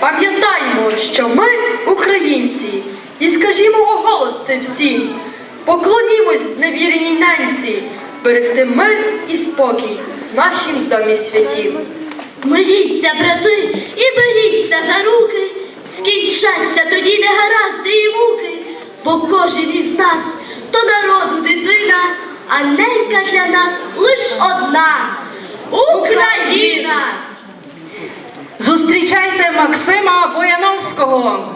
Пам'ятаймо, що ми українці, і скажімо у голос це всі. Поклонімось зневіреній ненці, берегти мир і спокій в нашім домі святі. Миріться, брати, і беріться за руки, скінчаться тоді негаразди і муки, бо кожен із нас то народу дитина, а ненька для нас лиш одна Україна! Зустрічайте Максима Бояновського.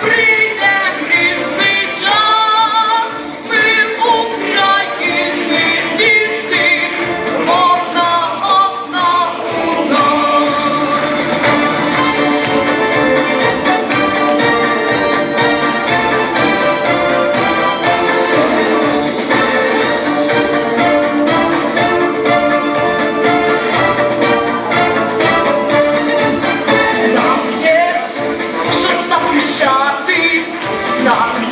free! the